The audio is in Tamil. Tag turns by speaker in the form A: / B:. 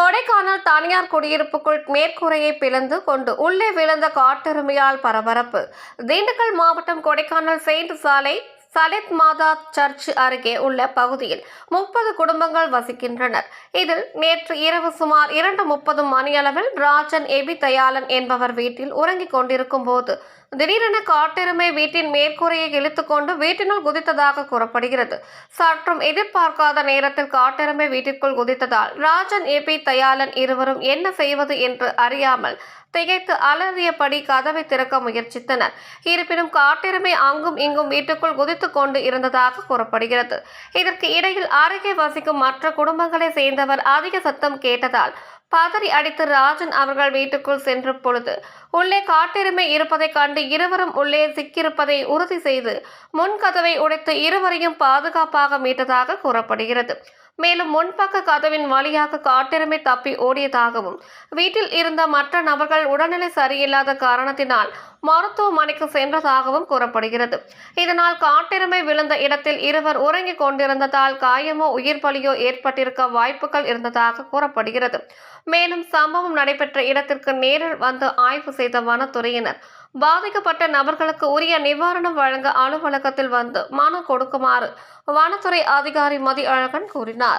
A: கொடைக்கானல் தனியார் குடியிருப்புக்குள் மேற்கூரையை பிளந்து கொண்டு உள்ளே விழுந்த காட்டெருமையால் பரபரப்பு. திண்டுக்கல் மாவட்டம் கொடைக்கானல் செயின்ட் சாலை சலித் மாதா சர்ச் அருகே உள்ள பகுதியில் முப்பது குடும்பங்கள் வசிக்கின்றனர். இதில் நேற்று இரவு சுமார் இரண்டு முப்பது மணியளவில் ராஜன் எபி தயாளன் என்பவர் வீட்டில் உறங்கிக் கொண்டிருக்கும் போது திடீரென காட்டெருமை வீட்டின் மேற்கூரையை இழுத்துக்கொண்டு வீட்டினுள் குதித்ததாக கூறப்படுகிறது. சற்றும் எதிர்பார்க்காத நேரத்தில் காட்டெருமை வீட்டிற்குள் குதித்ததால் ராஜன் ஏபி தயாளன் இருவரும் என்ன செய்வது என்று அறியாமல் திகைத்து அலறியபடி கதவை திறக்க முயற்சித்தனர். இருப்பினும் காட்டெருமை அங்கும் இங்கும் வீட்டுக்குள் குதித்து கொண்டு இருந்ததாக கூறப்படுகிறது. இதற்கு இடையில் அருகே வசிக்கும் மற்ற குடும்பங்களை சேர்ந்தவர் அதிக சத்தம் கேட்டதால் பதறி அடித்து ராஜன் அவர்கள் வீட்டுக்குள் சென்ற பொழுது உள்ளே காட்டெருமை இருப்பதைக் கண்டு இருவரும் உள்ளே சிக்கியிருப்பதை உறுதி செய்து முன் கதவை உடைத்து இருவரையும் பாதுகாப்பாக மீட்டதாக கூறப்படுகிறது. மேலும் முன்பக்க கதவின் வழியாக காட்டெருமை தப்பி ஓடியதாகவும் வீட்டில் இருந்த மற்ற நபர்கள் உடல்நிலை சரியில்லாத காரணத்தினால் மருத்துவமனைக்கு சென்றதாகவும் கூறப்படுகிறது. இதனால் காட்டெருமை விழுந்த இடத்தில் இருவர் உறங்கிக் கொண்டிருந்ததால் காயமோ உயிர் பலியோ ஏற்பட்டிருக்க வாய்ப்புகள் இருந்ததாக கூறப்படுகிறது. மேலும் சம்பவம் நடைபெற்ற இடத்திற்கு நேரில் வந்து ஆய்வு செய்த வனத்துறையினர் பாதிக்கப்பட்ட நபர்களுக்கு உரிய நிவாரணம் வழங்க அலுவலகத்தில் வந்து மனு கொடுக்குமாறு வனத்துறை அதிகாரி மதி அழகன் கூறினார்.